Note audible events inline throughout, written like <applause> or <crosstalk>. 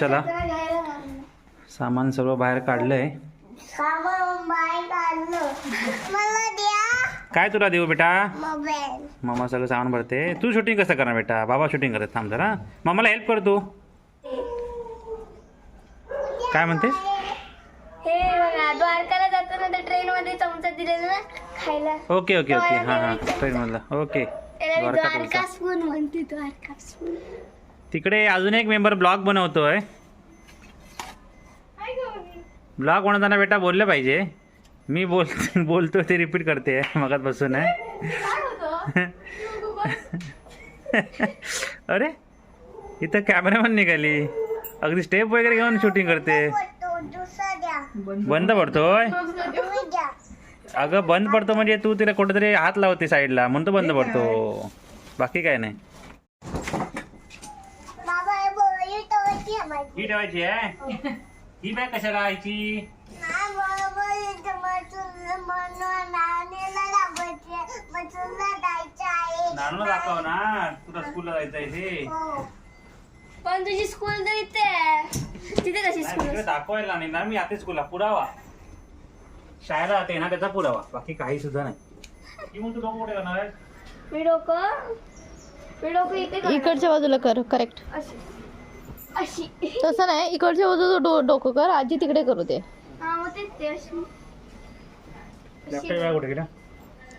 चला. सामान सर्व बाहेर काढलंय. मला द्या काय तुला देऊ बेटा? मामा सगळं सामान भरते. तू शूटिंग कसं करणार बेटा? बाबा शूटिंग करत थांब जरा. मामाला हेल्प कर तू. काय म्हणतेस? हे बघा द्वारकाला जाताना त्या ट्रेन मध्ये चमचा दिलेला ना खायला. ओके ओके ओके हां हां. ओके द्वारका द्वारका. स्पून म्हणते द्वारका स्पून तिकडे अजून एक मेंबर ब्लॉग बनवतोय. ब्लॉग बनवताना बेटा बोललं पाहिजे. मी बोल <laughs> बोलतो ते रिपीट करते मगात बसून आहे अरे इथं कॅमेरामॅन निघाली. अगदी स्टेप वगैरे घेऊन शूटिंग करते. बंद पडतोय अगं बंद पडतो म्हणजे तू तिला कुठेतरी हात लावते साईडला म्हणून तो बंद पडतो. बाकी काय नाही. हे ठेवायची आहे ही ही बॅग कशाला आयची जायचं आहे नाणू दाखव ना तुला स्कूलला जायचं आहे ते हो. पण तुझी स्कूल तर इथे आहे. तिथे कशी नाही, स्कूल तिकडे दाखवायला नाही ना मी आता स्कूलला पुरावा. शाळेला जाते ना त्याचा पुरावा. बाकी काही सुद्धा नाही. की मग तू डोकं कुठे करणार मी डोकं मी डोकं इथे करणार. इकडच्या बाजूला कर करेक्ट अशी. अशी. तसं नाही इकडच्या बाजूला डो डोकं कर आजी तिकडे करू दे. हा मग तेच ते अशी. लॅपटॉप वेळा कुठे गेला?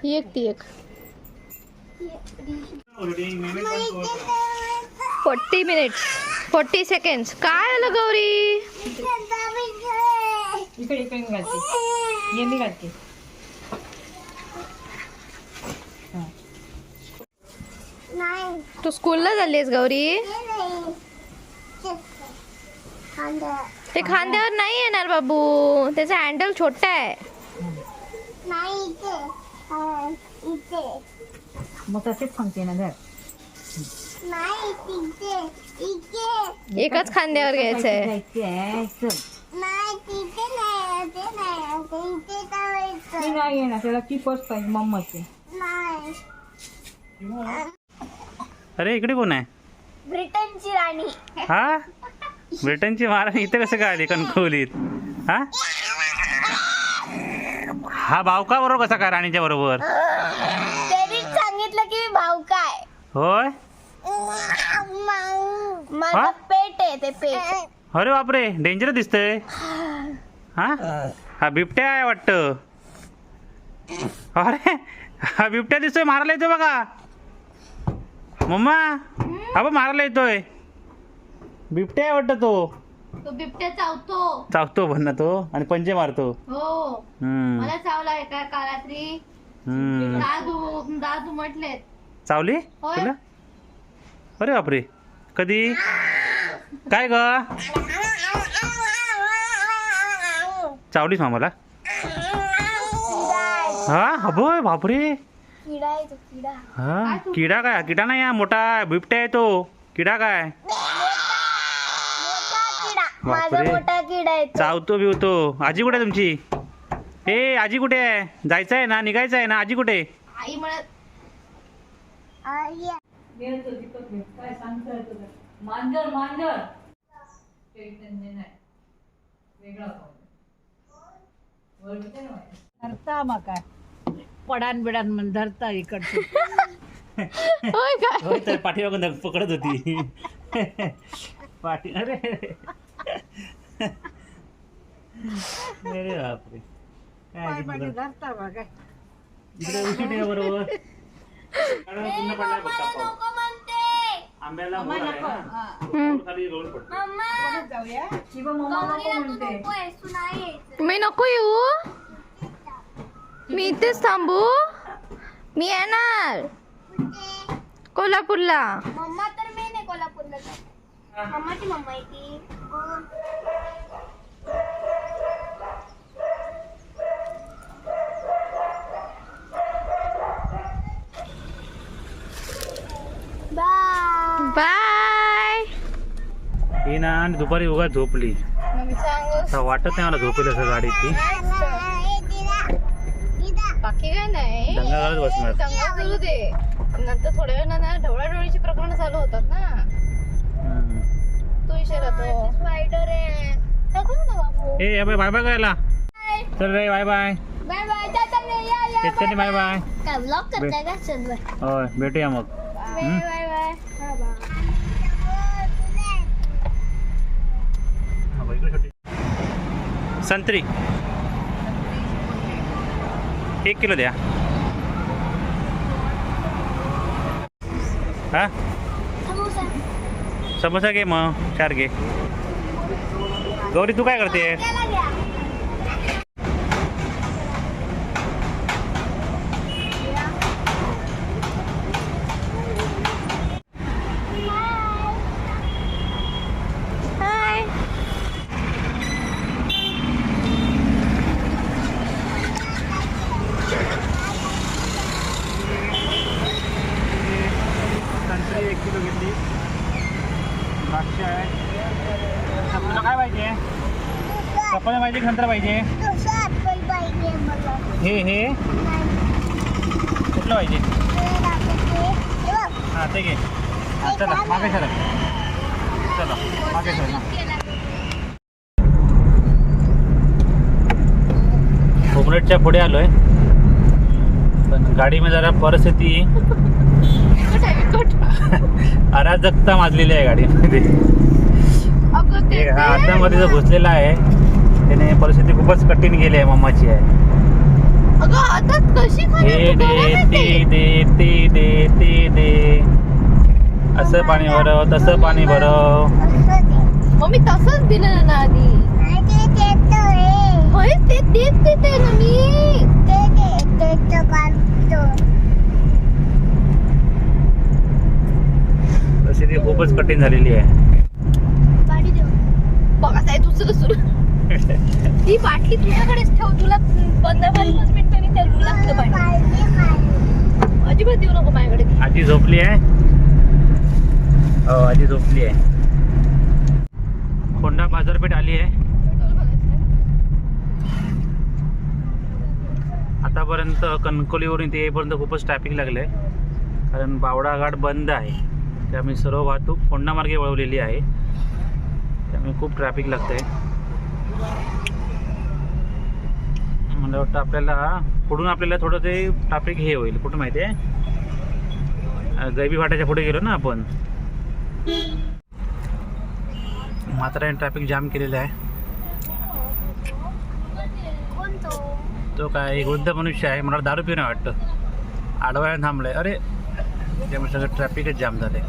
ही एक ती एक. Forty minutes forty seconds. काय आलं गौरी? इकडे इकडे मी घालते ये मी घालते नाही तू स्कूलला चाललीस गौरी? ते खांद्यावर नाही येणार बाबू. त्याचा हँडल छोटा आहे. मग तसेच सांगते ना घर एकच खांद्यावर घ्यायचंय. आहे नाही येणार त्याला पाहिजे मम्माची. अरे इकडे कोण आहे? ब्रिटनची राणी. हा? ब्रिटनची महाराणी इथे कसं काय आली कणकवलीत? हा? हा भाव का बरोबर कसा काय राणीच्या बरोबर? त्यांनीच सांगितलं की मी भाऊ काय होय? माझं? पेट आहे ते पेट. अरे बापरे डेंजर दिसतंय. हा? हा बिबट्या आहे वाटतं. अरे हा बिबट्या दिसतोय मारायला येतोय बघा. मम्मा हा बघ मारायला येतोय. बिबट्या आहे वाटतं तो. तो बिबट्या चावतो. चावतो भन्न तो आणि पंजे मारतो. हो. हम्म. मला चावला आहे का काल रात्री हम्म. दादू दादू म्हटलेत. चावली? होय. तुला? अरे बापरे. कधी? काय ग? चावलीस मामाला? हा? अबोय बापरे. किडा आहे तो किडा. हा? किडा काय? किडा नाही हा मोठा बिबट्या आहे तो. किडा काय? माझा बापरे. मोठा किडा आहे तो. चावतो बिवतो. आजी कुठे आहे तुमची? ए आजी कुठे आहे? जायचं आहे ना? निघायचं आहे ना? आजी कुठे? आहे? आई म्हणत आई, काय सांगतोय तुला मांजर मांजर चैतन्य नाही वेगळा धरता मग काय? पडान बिडान म्हण धरता इकडचे. होय काय होय तर पाठीमागून धक- पकडत होती. पाठी अरे अरे बापरे. काय काय. इकडे बरोबर. कारण पुन्हा. नको म्हणते. आंब्याला मोड आहे ना. हम्म. खाली रोल पडतो. मम्मा. जाऊया. शिव मम्मा गौरीला नको तू म्हणते. नको आहेस, तू नाही यायचं. मी नको येऊ. मी इथेच थांबू. मी येणार? कोल्हापूरला. मम्मा तर मेन आहे कोल्हापूरला. मम्माची मम्मा आहे ती कोण? बाय. ही ना आणि दुपारी उगा झोपली. आता वाटत नाही मला झोपेल असं गाडीत ती बाकी काय नाही. दंगा घालत बसणार. दंगा सुरू दे. नंतर थोड्या वेळानं ना ढवळाढवळीची प्रकरण चालू होतात ना. तो स्पायडर आहे. ए बाय बाय बाय करायला. बाय. चल रे bye bye. Bye bye bye bye काय ब्लॉग करताय का? चल बाय. होय भेटूया मग? बाय बाय संत्री. एक किलो द्या. हा? समोसा समोसा घे मग चार घे. गौरी तू काय करते त्याला घ्या हाय संत्री एक किलो घेतली द्राक्ष आहे तुला काय पाहिजे कपाला पाहिजे संत्रा पाहिजे? हे हे? कुठलं पाहिजे? हां ते घे. चला मागे चला चला मागे चला उमरेटच्या पुढे आलोय. पण गाडीमध्ये जरा परिस्थिती अराजकता माजलेली आहे गाडीमध्ये. अगं ते एक हा आतमध्ये जो घुसलेला आहे त्याने परिस्थिती खूपच कठीण गेली आहे मम्माची आहे. अगं कशी दे ते दे ते दे ते दे असं पाणी भरव तसं पाणी भरव. मग मी तसंच दिलं ना आधी. होय ते तेच देते ना मी. परिस्थिती खूपच कठीण झालेली आहे. बघा साहेब दुसरं सुरू. ती बाटली तुझ्याकडेच ठेव. तुला पंधरा पंचवीस मिनिटांनी त्याला लागतं पाणी अजिबात देऊ नको माझ्याकडे. आजी झोपली आहे? हो आजी झोपली आहे. होंडा बाजारपेठ आली आहे. आतापर्यंत कणकोलीवरून ते येईपर्यंत खूपच ट्रॅफिक लागलं आहे कारण बावडा घाट बंद आहे. त्यामुळे सर्व वाहतूक होंडा मार्गे वळवलेली आहे. त्यामुळे खूप ट्रॅफिक लागतं आहे मला वाटतं आपल्याला पुढून आपल्याला थोडं ते ट्राफिक हे होईल. कुठं माहिती आहे? गैबी फाट्याच्या पुढे गेलो ना आपण. मात्र ट्रॅफिक जाम केलेला आहे. तो काय वृद्ध मनुष्य आहे. मला दारू पिणं वाटतं. आडवायला थांबलाय. अरे त्यामुळे सगळं ट्रॅफिकच जाम झालंय.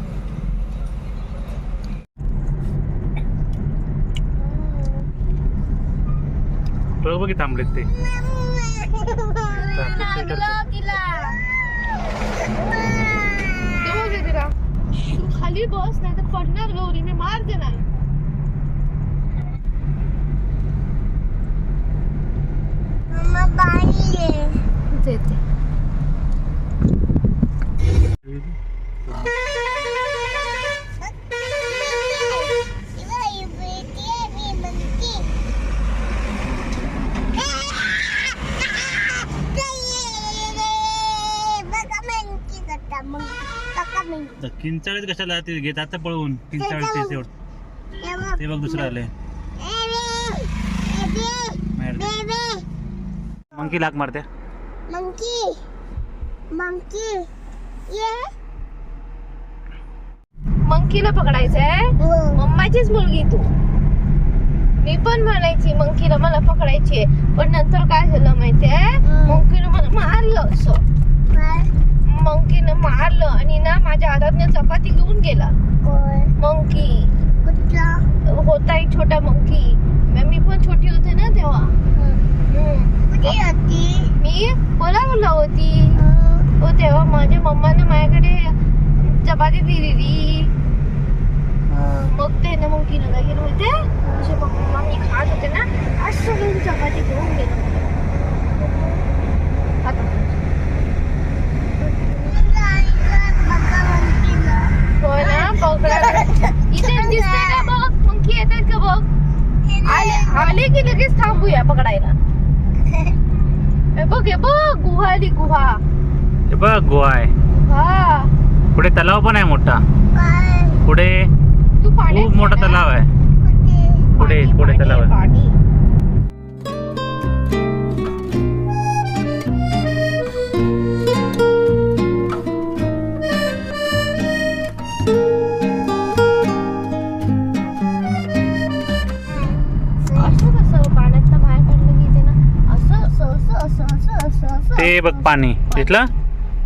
तो बघी थांबलेत तू. खाली बस नाही तर पडणार गौरी मी मार देणार. देते. तर किंचाळीत कशाला ते घेत आता पळवून? किंचाळीत ते तेवढं ते बघ दुसरं आलंय. मंकी लाग मारते. मंकी. मंकी. ये. मंकीला पकडायचंय? मम्माचीच मुलगी तू. मी पण म्हणायची मंकीला मला पकडायची पण नंतर काय झालं माहितीये? हम्म. मंकीनं मला मारलं असं. मंकीनं मारलं आणि ना माझ्या हातातनं चपाती घेऊन गेला. मंकी होता एक छोटा मंकी मी पण छोटी होते ना तेव्हा. मी बोलावलं होती. हो. तेव्हा माझ्या मम्माने माझ्याकडे चपाती दिलेली. मग ते ना मग केलं होते. असे मम्मा मी खात होते ना. असं घेऊन चपाती घेऊन गेलो. आता हो ना पकडा इथे दिसतंय का बघ मंकी येतात का बघ आले की लगेच थांबूया पकडायला. हे बघ हे बघ गुहा आली गुहा. हे बघ गोवा आहे. हा पुढे तलाव पण आहे मोठा. पुढे तू पाण्यात खूप मोठा. तलाव आहे. पुढे पुढे तलाव आहे. बघ पाणी. दिसलं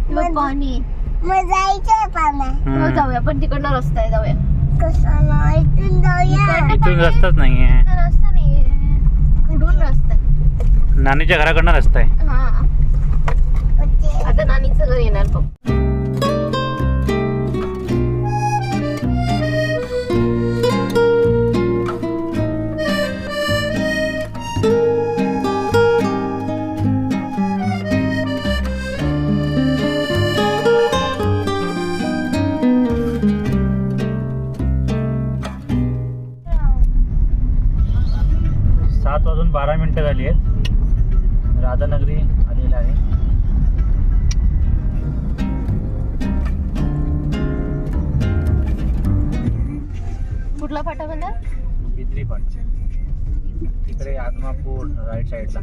मग पाणी. मग जायचंय पाण्या. मग हम्म. जाऊया पण तिकडनं रस्ता आहे जाऊया. कशाला? इथून जाऊया. रस्ताच नाहीये. रस्ता नाहीये. कुठून रस्ता आहे? नानीच्या घराकडनं रस्ता आहे. हा. आता नानीचं घर येणार बघ. फाटा म्हणा बिद्री फाट तिकडे आदमापूर राईट साईडला.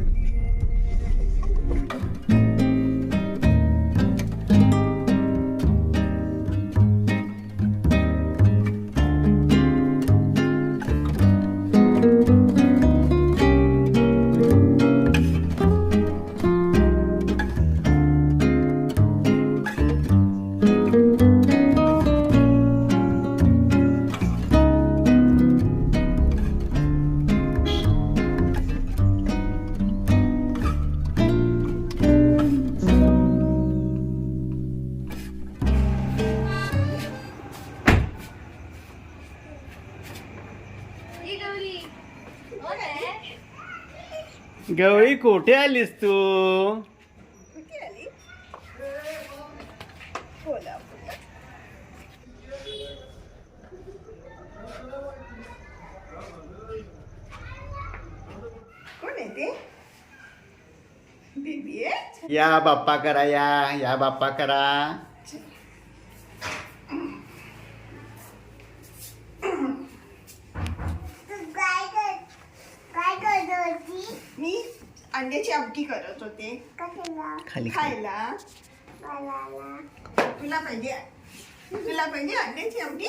कोठे आलीस तू? कोण आहे ते? बेबी आहे या बाप्पा करा या या बाप्पा करा तू काय कर काय करत होती मी अंड्याची आमटी करत होते खाली. खायला? तुला पाहिजे? तुला पाहिजे अंड्याची आमटी?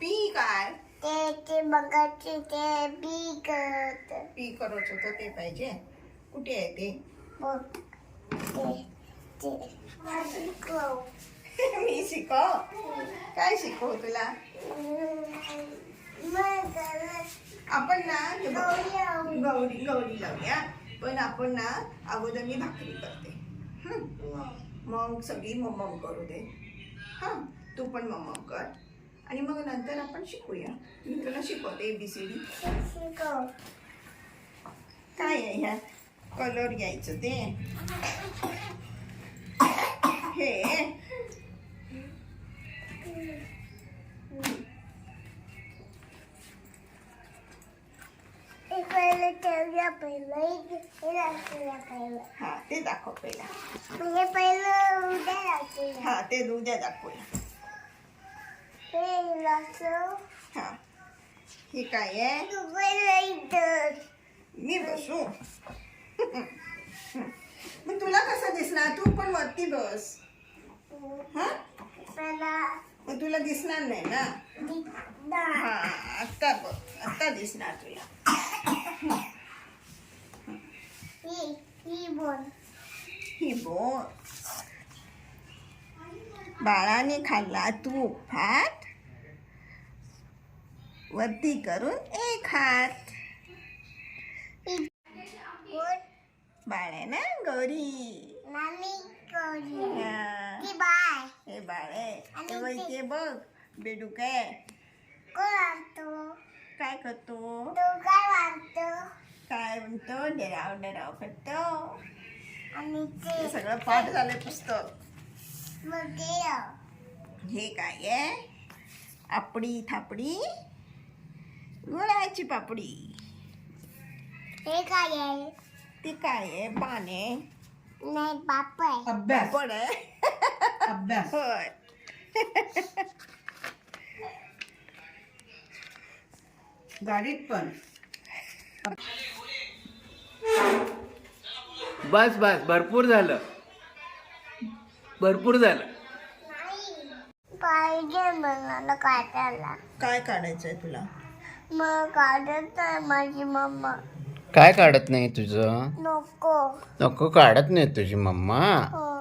पी काय? ते ते बघायचे ते बी करत. पी करत होतो ते पाहिजे. कुठे आहे ते. मी शिकव? काय शिकव तुला? आपण ना गौरी गौरी लावूया. पण आपण ना अगोदर मी भाकरी करते. मग सगळी मम्मम करू दे. हां. तू पण मम्मम कर. आणि मग नंतर आपण शिकूया. मी तुला शिकवते ए बी सी डी काय आहे ह्या कलर घ्यायचं ते. हे हे पहिलं ठेवूया पहिलं हे- पहिलं. ते दाखव पहिला. म्हणजे पहिलं उद्या दाखवूया हा ते उद्या दाखवूया. हे लसू हा हे काय आहे? तू पहिलं इथं. मी बसू. मग तुला कसं दिसणार तू पण वरती बस. हा? मला मग तुला दिसणार नाही ना. हा आत्ता बघ आत्ता दिसणार तुला. ही बोल. बाळाने खाल्ला तूप भात. वरती करून एक हात. ना गौरी? हा. बाळ. आहे. बघ, बेडूक आहे. करतो? तो काय म्हणतो? डराव डराव करतो. आणि हे ते सगळं पाठ झालंय पुस्तक. मग हे काय आहे? आपडी थापडी गुळाची पापडी. हे काय आहे? ती काय आहे? पाने नाही बाप आहे. अभ्यास. पापड आहे. अभ्यास. होय. गाडीत पण. बस बस. भरपूर झालं. भरपूर झालं. पाहिजे मला काढायला. काय काढायचंय तुला? मग काढत नाही माझी मम्मा. काय काढत नाही तुझं? नको. नको काढत नाही तुझी मम्मा. हो.